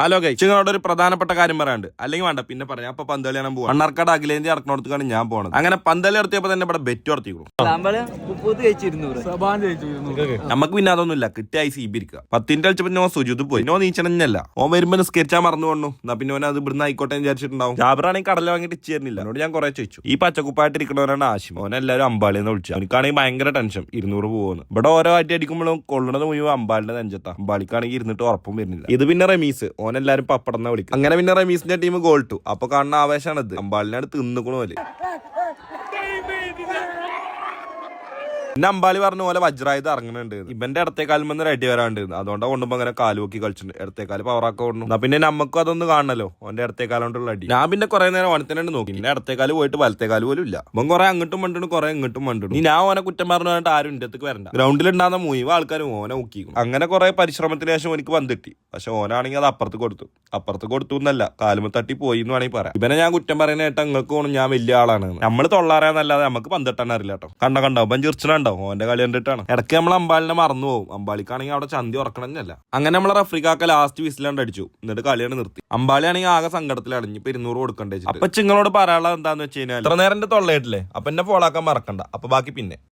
Hello ഗൈ നിങ്ങളോട് ഒരു പ്രധാനപ്പെട്ട കാര്യം പറയാണ്ട് അല്ലെങ്കിൽ വേണ്ട പിന്നെ പറയാം. അപ്പൊ പന്തളി കാണാൻ പോകും മണ്ണാർക്കാട് അഖിലേന്ത്യ നടക്കണോടത്തേക്കാണ് ഞാൻ പോണത്. അങ്ങനെ പന്തളി നടത്തിയപ്പോ തന്നെ ഇവിടെ ബെറ്റ് ഇരുന്നൂറ് നമുക്ക് പിന്നെ അതൊന്നുമില്ല. കിട്ടിയായി സി ബി ഇരിക്കുക. പത്തിന്റെ കളിച്ചപ്പോ നോ സുജിത് പോയി. നോ നീച്ചണഞ്ഞല്ല. ഓൻ വരുമ്പോ നിസ്കരിച്ചാൽ മറന്നു പോണു. എന്നാ പിന്നെ ഓൻ അത് ഇവിടുന്ന് ആയിക്കോട്ടെ എന്ന് വിചാരിച്ചിട്ടുണ്ടാവും. ജാബറാണെങ്കിൽ കടല വാങ്ങിയിട്ട് ഇച്ചിരുന്നില്ല അതോട് എന്നോട് ഞാൻ കുറെ ചോദിച്ചു. ഈ പച്ചക്കുപ്പായിട്ട് ഇരിക്കണവരാണ് ആശിം ഓൻ എല്ലാവരും അമ്പാളിന്ന് വിളിച്ചു. അവനിക്കാണെങ്കിൽ ഭയങ്കര ടെൻഷൻ ഇരുന്നൂറ് പോകുന്നു ഇവിടെ ഓരോ ആറ്റി അടിക്കുമ്പോഴും കൊള്ളണത് മുഴുവൻ അമ്പാളിന്റെ നെഞ്ചത്താ. അമ്പാളിക്കാണെങ്കിൽ ഇരുന്നിട്ട് ഉറപ്പും വരുന്നില്ല. ഇത് പിന്നെ റമീസ്. ഓൻ പപ്പടം പപ്പടന്ന വിളിക്കും അങ്ങനെ പിന്നെ റമീസിന്റെ ടീം ഗോൾ ടു അപ്പൊ കാണുന്ന ആവേശമാണ് ഇത് അമ്പാളിനാണ് തിന്നുക്കണ പോലെ. പിന്നെ അമ്പാലി പറഞ്ഞ പോലെ വജ്രായുധം ഇറങ്ങുന്നുണ്ട് ഇവന്റെ ഇടത്തേക്കാലും വന്ന് റെഡി വരാണ്ട് അതുകൊണ്ട് കൊണ്ടുമ്പോ അങ്ങനെ കാലു നോക്കി കളിച്ചിട്ടുണ്ട് ഇടത്തേക്കാൽ പവറാക്ക കൊണ്ടു. എന്നാ പിന്നെ നമുക്കും അതൊന്ന് കാണണല്ലോ. ഓന്റെ ഇടത്തേക്കാലോണ്ടുള്ള അടി. ഞാൻ പിന്നെ കുറെ നേരം ഓണത്തിനുണ്ട് നോക്കി. പിന്നെ ഇടത്തേക്കാൽ പോയിട്ട് വലത്തേക്കാൽ പോലും ഇല്ല. അവൻ കുറെ അങ്ങോട്ടും മണ്ടിടും കുറെ ഇങ്ങോട്ടും മണ്ടിടും ഇനി ഞാൻ ഓനെ കുറ്റം പറഞ്ഞു പറഞ്ഞിട്ട് ആരും ഇന്റെ അടുത്തേക്ക് വരണ്ട. ഗ്രൗണ്ടിൽ ഉണ്ടാകുന്ന മുഴുവൻ ആൾക്കാരും ഓനെ നോക്കിക്കും അങ്ങനെ കുറെ പരിശ്രമത്തിന് ശേഷം എനിക്ക് വന്നിട്ടി പക്ഷെ ഓനാണെങ്കിൽ അത് അപ്പുറത്ത് കൊടുത്തു. അപ്പുറത്ത് കൊടുത്തു എന്നല്ല. കാലുമ തട്ടി പോയി എന്ന് വേണമെങ്കിൽ പറയാം. ഇവനെ ഞാൻ കുറ്റം പറയുന്ന ഏട്ടാ നിങ്ങൾക്ക് പോകണം ഞാൻ വലിയ ആളാണ് നമ്മൾ തൊള്ളാറാന്നല്ലാതെ നമുക്ക് പന്തിട്ടാൻ അറിയില്ല കേട്ടോ. കണ്ട കണ്ടോ? അവൻ ചിരിച്ചിട്ടുണ്ടാവും ഓന്റെ കളി കണ്ടിട്ടാണ്. ഇടയ്ക്ക് നമ്മൾ അമ്പാലിനെ മറന്നു പോകും. അമ്പാളിക്കാണെങ്കിൽ അവിടെ ചന്തി ഉറക്കണമെന്നല്ല അങ്ങനെ നമ്മൾ റഫ്രിക്കാക്ക ലാസ്റ്റ് വിസിലാണ്ട് അടിച്ചു. എന്നിട്ട് കളിയാണ് നിർത്തി. അമ്പാളിയാണെങ്കിൽ ആകെ സങ്കടത്തിലാണ് ഇനിയിപ്പോ ഇരുന്നൂറ് കൊടുക്കണ്ടേ അപ്പൊ ചിങ്ങളോട് പറയാനുള്ളത് എന്താന്ന് വെച്ച് കഴിഞ്ഞാൽ ഇത്ര നേരം തൊള്ളയിട്ടില്ലേ അപ്പൊ എന്നെ ഫോളാക്കാൻ മറക്കണ്ട. അപ്പൊ ബാക്കി പിന്നെ.